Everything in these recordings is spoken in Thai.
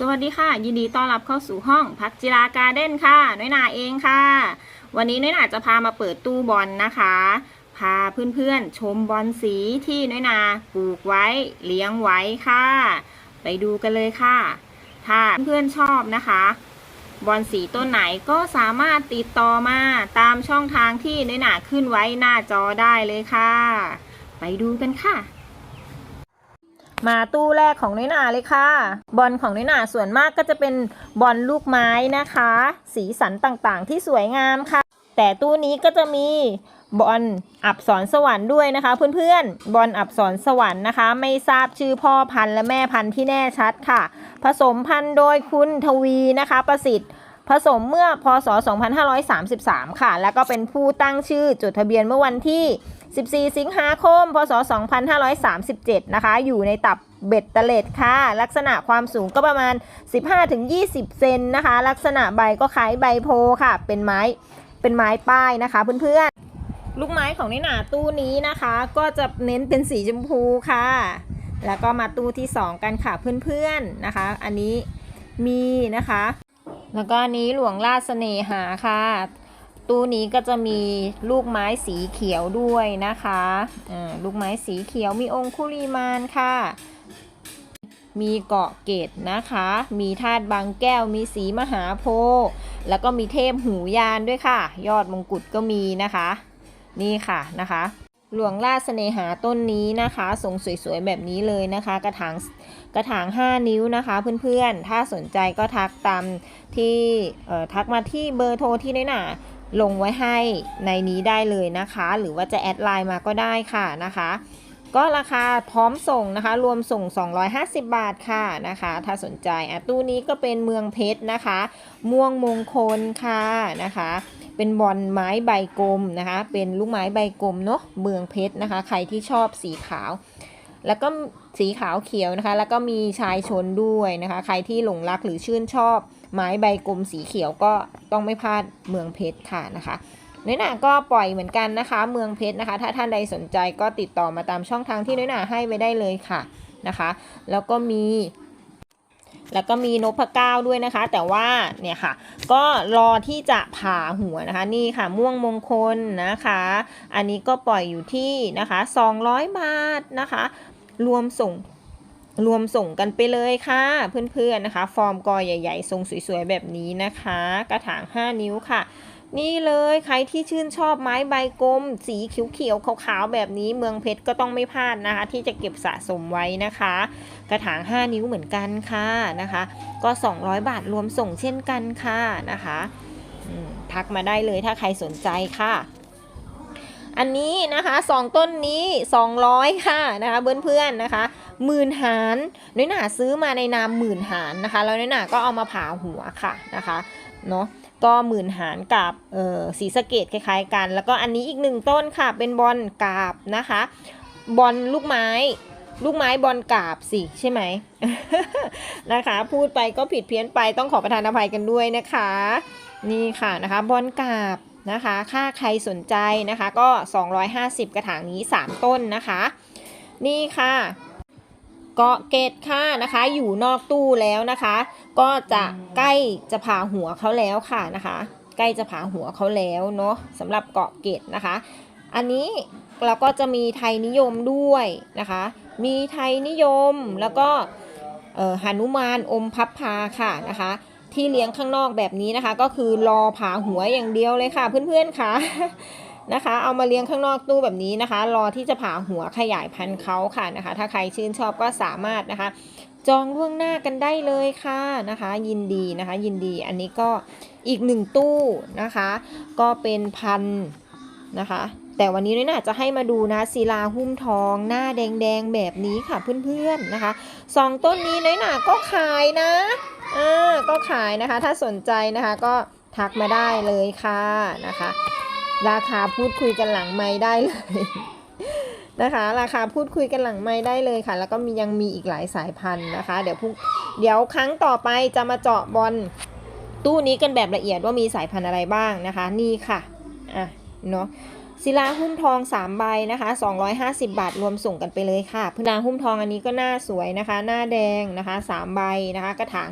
สวัสดีค่ะ ยินดีต้อนรับเข้าสู่ห้องพักจิราการเด้นค่ะน้อยหนาเองค่ะ วันนี้น้อยหนาจะพามาเปิดตู้บอลนะคะ พาเพื่อนๆชมบอลสีที่น้อยหนาปลูกไว้เลี้ยงไว้ค่ะ ไปดูกันเลยค่ะ ถ้าเพื่อนๆชอบนะคะ บอลสีต้นไหนก็สามารถติดต่อมาตามช่องทางที่น้อยหนาขึ้นไว้หน้าจอได้เลยค่ะ ไปดูกันค่ะ มาตู้แรกของน้อยหนาเลยค่ะ บอลของน้อยหนาส่วนมากก็จะเป็นบอลลูกไม้นะคะ สีสันต่างๆ ที่สวยงามค่ะ แต่ตู้นี้ก็จะมีบอลอับสรสวรรค์ด้วยนะคะ เพื่อนๆ บอลอับสรสวรรค์นะคะ ไม่ทราบชื่อพ่อพันธุ์และแม่พันธุ์ที่แน่ชัดค่ะ ผสมพันธุ์โดยคุณทวีนะคะ ประสิทธิ์ ผสมเมื่อพศ 2533 ค่ะ แล้วก็เป็นผู้ตั้งชื่อจดทะเบียนเมื่อวันที่ 14 สิงหาคม พศ 2537 นะคะ อยู่ในตับเบ็ดเตล็ดค่ะ ลักษณะความสูงก็ประมาณ 15-20 เซนนะคะ ลักษณะใบก็คล้ายใบโพค่ะ เป็นไม้ เป็นไม้ป้ายนะคะเพื่อนๆ ลูกไม้ของนิหนาตู้นี้นะคะ ก็จะเน้นเป็นสีชมพูค่ะ แล้วก็มาตู้ที่ 2 กันค่ะเพื่อนๆ นะคะ อันนี้มีนะคะ แล้วก็นนี้หลวงราชเสน่หาค่ะ ตู้นี้ก็จะมีลูกไม้สีเขียวด้วยนะคะอ่าลูกไม้สีเขียวมีองคุลีมานค่ะ มีเกาะเกตนะคะ มีธาตุบางแก้ว มีสีมหาโพธิ์แล้วก็มีเทพหูยานด้วยค่ะ ยอดมงกุฎก็มีนะคะ นี่ค่ะนะคะหลวงราชเสนหาต้นนี้นะคะทรงสวยๆแบบนี้เลยนะคะ กระถางกระถาง 5 นิ้วนะคะเพื่อนๆ ถ้าสนใจก็ทักตามที่ทักมาที่เบอร์โทรที่ได้หนา ลงไว้ให้ในนี้ได้เลยนะคะ หรือว่าจะแอดไลน์มาก็ได้ค่ะนะคะ ก็ราคาพร้อมส่งนะคะ รวมส่ง 250 บาทค่ะนะคะ ถ้าสนใจอะตู้นี้ก็เป็นเมืองเพชรนะคะ ม่วงมงคลค่ะนะคะ เป็นบอลไม้ใบกลมนะคะ เป็นลูกไม้ใบกลมเนาะเมืองเพชรนะคะ ใครที่ชอบสีขาว แล้วก็สีขาวเขียวนะคะ แล้วก็มีชายชนด้วยนะคะ ใครที่หลงรักหรือชื่นชอบ ไม้ใบกลมสีเขียวก็ต้องไม่พลาดเมืองเพชรค่ะนะคะน้อยหนาก็ปล่อยเหมือนกันนะคะ เมืองเพชรนะคะ ถ้าท่านใดสนใจก็ติดต่อมาตามช่องทางที่น้อยหนาให้ไว้ได้เลยค่ะนะคะ แล้วก็มีแล้วก็มีนพเก้าด้วยนะคะ แต่ว่าเนี่ยค่ะ ก็รอที่จะผ่าหัวนะคะ นี่ค่ะม่วงมงคลนะคะ อันนี้ก็ปล่อยอยู่ที่นะคะ 200 บาทนะคะ รวมส่ง รวมส่งกันไปเลยค่ะ เพื่อนๆนะคะ ฟอร์มกอใหญ่ ๆ ทรงสวยๆ แบบนี้นะคะ กระถาง 5 นิ้วค่ะ นี่เลยใครที่ชื่นชอบไม้ใบกลม สีเขียวๆขาวๆแบบนี้เมืองเพชรก็ต้องไม่พลาดนะคะ ที่จะเก็บสะสมไว้นะคะ กระถาง 5 นิ้วเหมือนกันค่ะนะคะ ก็ 200 บาทรวมส่งเช่นกันค่ะนะคะทักมาได้เลยถ้าใครสนใจค่ะ อันนี้นะคะสองต้นนี้ 200 ค่ะนะคะเพื่อนๆนะคะหมื่นหารน้อยหนาซื้อมาในนามหมื่นหารนะคะแล้วน้อยหนาก็เอามาผ่าหัวค่ะนะคะเนาะก็หมื่นหารกับเอ่อสีสะเกตคล้ายๆกัน แล้วก็อันนี้อีกหนึ่งต้นค่ะเป็นบอลกาบนะคะบอลลูกไม้ลูกไม้บอลกาบสิใช่ไหมนะคะ พูดไปก็ผิดเพี้ยนไปต้องขอประทานอภัยกันด้วยนะคะ นี่ค่ะนะคะบอลกาบ นะคะ ค่าใครสนใจนะคะก็ 250 กระถางนี้ 3 ต้นนะคะ นี่ค่ะเกาะเกตค่ะนะคะอยู่นอกตู้แล้วนะคะ ก็จะใกล้จะผ่าหัวเขาแล้วค่ะนะคะ ใกล้จะผ่าหัวเขาแล้วเนาะสำหรับเกาะเกตนะคะ อันนี้เราก็จะมีไทยนิยมด้วยนะคะ มีไทยนิยมแล้วก็หนุมานอมพับพาค่ะนะคะ ที่เลี้ยงข้างนอกแบบนี้นะคะ ก็คือรอผ่าหัวอย่างเดียวเลยค่ะ เพื่อนๆค่ะนะคะ เอามาเลี้ยงข้างนอกตู้แบบนี้นะคะ รอที่จะผ่าหัวขยายพันธุ์เขาค่ะนะคะ ถ้าใครชื่นชอบก็สามารถนะคะ จองล่วงหน้ากันได้เลยค่ะนะคะ ยินดีนะคะ ยินดีอันนี้ก็อีกหนึ่งตู้นะคะ ก็เป็นพันนะคะ แต่วันนี้น้อยหน่าจะให้มาดูนะศิลาหุ้มทอง หน้าแดงๆแบบนี้ค่ะเพื่อนๆนะคะสองต้นนี้น้อยหน่าก็ขายนะเออ ก็ขายนะคะ ถ้าสนใจนะคะก็ทักมาได้เลยค่ะนะคะ ราคาพูดคุยกันหลังไม่ได้เลยนะคะ ราคาพูดคุยกันหลังไม่ได้เลยค่ะ แล้วก็มียังมีอีกหลายสายพันธุ์นะคะ เดี๋ยวพรุ่งเดี๋ยวครั้งต่อไปจะมาเจาะบอลตู้นี้กันแบบละเอียดว่ามีสายพันธุ์อะไรบ้างนะคะ นี่ค่ะอะเนาะศิลาหุ้มทอง 3 ใบนะคะ 250 บาทรวมส่งกันไปเลยค่ะพลาหุ้มทองอันนี้ก็หน้าสวยนะคะ หน้าแดงนะคะ 3 ใบนะคะ กระถาง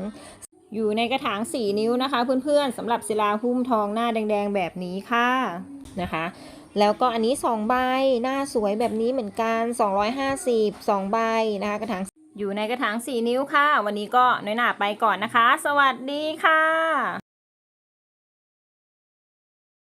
อยู่ในกระถาง 4 นิ้วนะคะ เพื่อนๆสำหรับศิลาหุ้มทองหน้าแดง ๆ แบบนี้ค่ะนะคะ แล้วก็อันนี้ 2 ใบหน้าสวยแบบนี้เหมือนกัน 250 2 ใบนะคะกระถางอยู่ในกระถาง 4 นิ้วค่ะ วันนี้ก็น้อยหนาไปก่อนนะคะ สวัสดีค่ะ